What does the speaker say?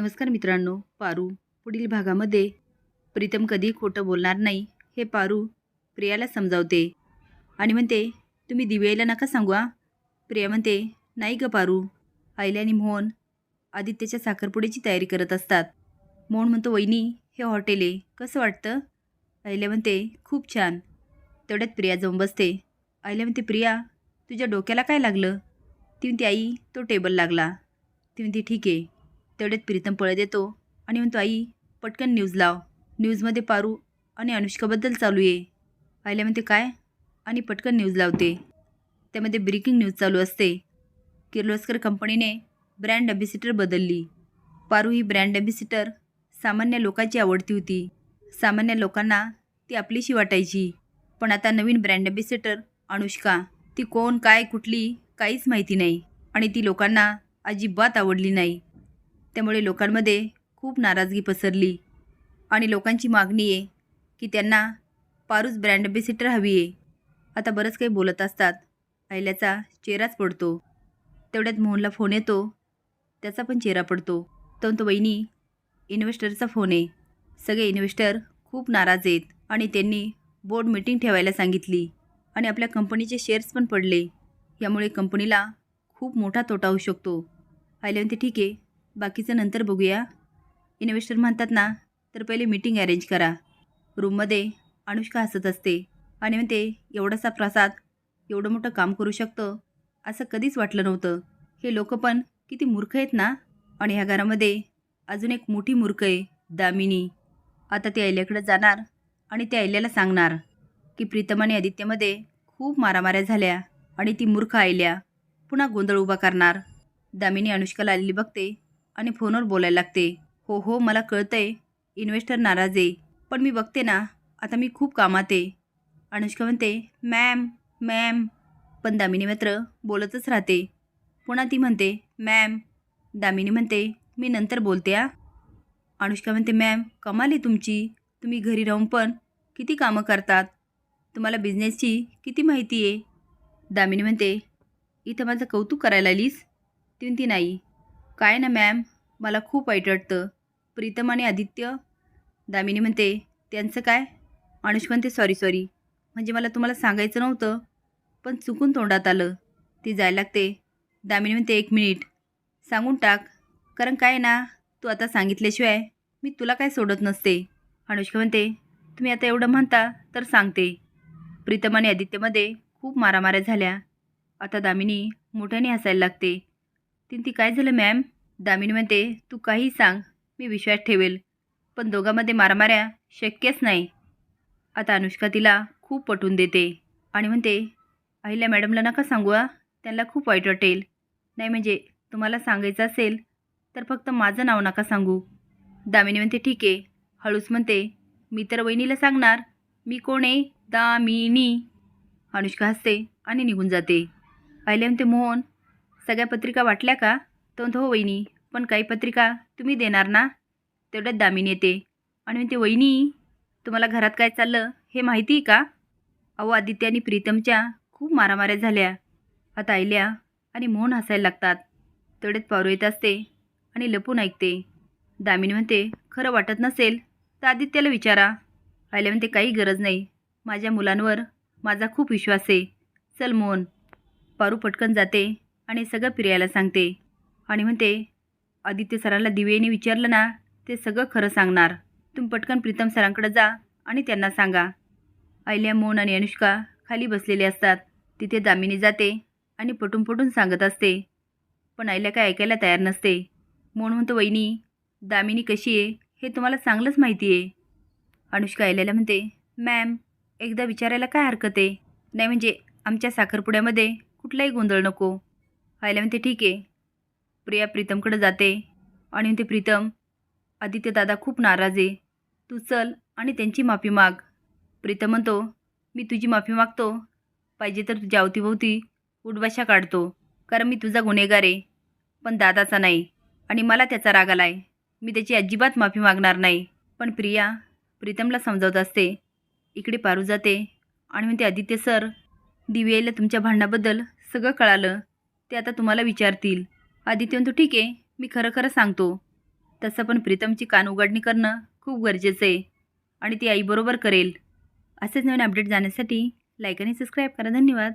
नमस्कार मित्रांनो पारू पुढील भागामध्ये. प्रीतम कधी खोटं बोलणार नाही हे पारू प्रियाला समजावते. आणि म्हणते तुम्ही दिव्याला नका सांगू प्रिया म्हणते नाही ग पारू. आईला आणि मोहन आदित्यच्या साखरपुड्याची तयारी करत असतात. मोहन म्हणतो वहिनी हे हॉटेल आहे कसं वाटतं? आईला म्हणते खूप छान. तेवढ्यात प्रिया जाऊन बसते. आईला म्हणते प्रिया तुझ्या डोक्याला काय लागलं? ती म्हणते आई तो टेबल लागला. ती म्हणते ठीक आहे. तेवढ्यात प्रीतम पळत येतो आणि म्हणतो आई पटकन न्यूज लाव. न्यूजमध्ये पारू आणि अनुष्काबद्दल चालू आहे आईला म्हणते काय? आणि पटकन न्यूज लावते. त्यामध्ये ब्रेकिंग न्यूज चालू असते. किर्लोस्कर कंपनीने ब्रँड ॲम्बेसिटर बदलली. पारू ही ब्रँड ॲम्बेसिटर सामान्य लोकांची आवडती होती. सामान्य लोकांना ती आपलीशी वाटायची. पण आता नवीन ब्रँड ॲम्बेसिटर अनुष्का ती कोण काय कुठली काहीच माहिती नाही. आणि ती लोकांना अजिबात आवडली नाही. त्यामुळे लोकांमध्ये खूप नाराजगी पसरली. आणि लोकांची मागणी आहे की त्यांना पारूस ब्रँड ॲम्बेसिटर हवी आहे. आता बरंच काही बोलत असतात. आयल्याचा चेहराच पडतो. तेवढ्यात मोहनला फोन येतो. त्याचा पण चेहरा पडतो. तर तो वहिनी इन्व्हेस्टरचा फोन आहे. सगळे इन्व्हेस्टर खूप नाराज आहेत आणि त्यांनी बोर्ड मीटिंग ठेवायला सांगितली. आणि आपल्या कंपनीचे शेअर्स पण पडले. यामुळे कंपनीला खूप मोठा तोटा होऊ शकतो. आयल्या म्हणते ठीक आहे. बाकीचं नंतर बघूया. इन्व्हेस्टर म्हणतात ना तर पहिले मीटिंग अरेंज करा. रूममध्ये अनुष्का हसत असते. आणि म्हणते एवढासा प्रसाद एवढं मोठं काम करू शकतं? असं कधीच वाटलं नव्हतं. हे लोक पण किती मूर्ख आहेत ना? आणि ह्या घरामध्ये अजून एक मोठी मूर्ख आहे दामिनी. आता ती अहिल्याकडे जाणार आणि त्या अहिल्याला सांगणार की प्रीतम आणि आदित्यमध्ये खूप मारामाऱ्या झाल्या आणि ती मूर्ख आयल्या पुन्हा गोंधळ उभा करणार. दामिनी अनुष्काला आलेली बघते. आणि फोनवर बोलायला लागते. हो हो मला कळतं आहे इन्व्हेस्टर नाराज आहे. पण मी बघते ना आता मी खूप कामात आहे. अनुष्का म्हणते मॅम मॅम. पण दामिनी मात्र बोलतच राहते. पुन्हा ती म्हणते मॅम. दामिनी म्हणते मी नंतर बोलते आ अनुष्का म्हणते मॅम कमाल आहे तुमची. तुम्ही घरी राहून पण किती कामं करतात. तुम्हाला बिझनेसची किती माहिती आहे? दामिनी म्हणते इथं माझं कौतुक करायला आलीस? ती म्हणती नाही. काय ना मॅम? मला खूप वाईट वाटतं. प्रीतम आणि आदित्य? दामिनी म्हणते त्यांचं काय? अनुष म्हणते सॉरी सॉरी म्हणजे मला तुम्हाला सांगायचं नव्हतं पण चुकून तोंडात आलं. ती जायला लागते. दामिनी म्हणते एक मिनिट. सांगून टाक. कारण काय ना तू आता सांगितल्याशिवाय मी तुला काय सोडत नसते. अनुष्का म्हणते तुम्ही आता एवढं म्हणता तर सांगते. प्रीतम आणि आदित्यमध्ये खूप मारामाऱ्या झाल्या. आता दामिनी मोठ्याने हसायला लागते. तीन ती काय झालं मॅम दामिनी म्हणते तू काही सांग मी विश्वास ठेवेल. पण दोघांमध्ये मारामाऱ्या शक्यच नाही. आता अनुष्का तिला खूप पटवून देते आणि म्हणते अहिल्या मॅडमला नका सांगू आ त्यांना खूप वाईट वाटेल. नाही म्हणजे तुम्हाला सांगायचं असेल तर फक्त माझं नाव नका सांगू. दामिनी म्हणते ठीक आहे. हळूच म्हणते मी तर वहिनीला सांगणार. मी कोण आहे? दामिनी. अनुष्का हसते आणि निघून जाते. अहिल्या म्हणते मोहन सगळ्या पत्रिका वाटल्या का? तो हो वहिनी पण काही पत्रिका तुम्ही देणार ना? तेवढ्यात दामिनी येते. आणि म्हणते वहिनी तुम्हाला घरात काय चाललं हे माहिती आहे का? अहो आदित्य आणि प्रीतमच्या खूप मारामाऱ्या झाल्या. आता आयल्या आणि मोहन हसायला लागतात. तेवढ्यात पारू येत असते आणि लपून ऐकते. दामिनी म्हणते खरं वाटत नसेल तर आदित्याला विचारा. आयल्या म्हणते काही गरज नाही. माझ्या मुलांवर माझा खूप विश्वास आहे. चल मोहन पारू पटकन जाते. आणि सगळं फिरायला सांगते. आणि म्हणते आदित्य सरांना दिवेने विचारलं ना ते सगळं खरं सांगणार. तुम्ही पटकन प्रीतम सरांकडे जा आणि त्यांना सांगा. आयल्या मोन आणि अनुष्का खाली बसलेले असतात. तिथे दामिनी जाते आणि पटून पटून सांगत असते. पण आईला काय ऐकायला तयार नसते. मोन म्हणतो वहिनी दामिनी कशी आहे? हे तुम्हाला चांगलंच माहिती आहे. अनुष्का आयल्याला म्हणते मॅम एकदा विचारायला काय हरकत आहे? नाही म्हणजे आमच्या साखरपुड्यामध्ये कुठलाही गोंधळ नको. व्हायला म्हणते ठीक आहे. प्रिया प्रीतमकडे जाते आणि म्हणते प्रीतम आदित्य दादा खूप नाराज आहे. तू चल आणि त्यांची माफी माग. प्रीतम म्हणतो मी तुझी माफी मागतो. पाहिजे तर तुझ्या अवतीभोवती उडवाशा काढतो. कारण मी तुझा गुन्हेगार आहे. पण दादाचा नाही आणि मला त्याचा राग आला आहे मी त्याची अजिबात माफी मागणार नाही. पण प्रिया प्रीतमला समजावत असते. इकडे पारू जाते आणि म्हणते आदित्य सर दिव्याला तुमच्या भांडणाबद्दल सगळं कळालं. ते आता तुम्हाला विचारतील. आदित्य म्हणतो ठीक आहे मी खरं खरं सांगतो. तसं पण प्रीतमची कान उघडणी करणं खूप गरजेचं आहे. आणि ती आईबरोबर करेल. असेच नवीन अपडेट जाण्यासाठी लाईक आणि सबस्क्राईब करा. धन्यवाद.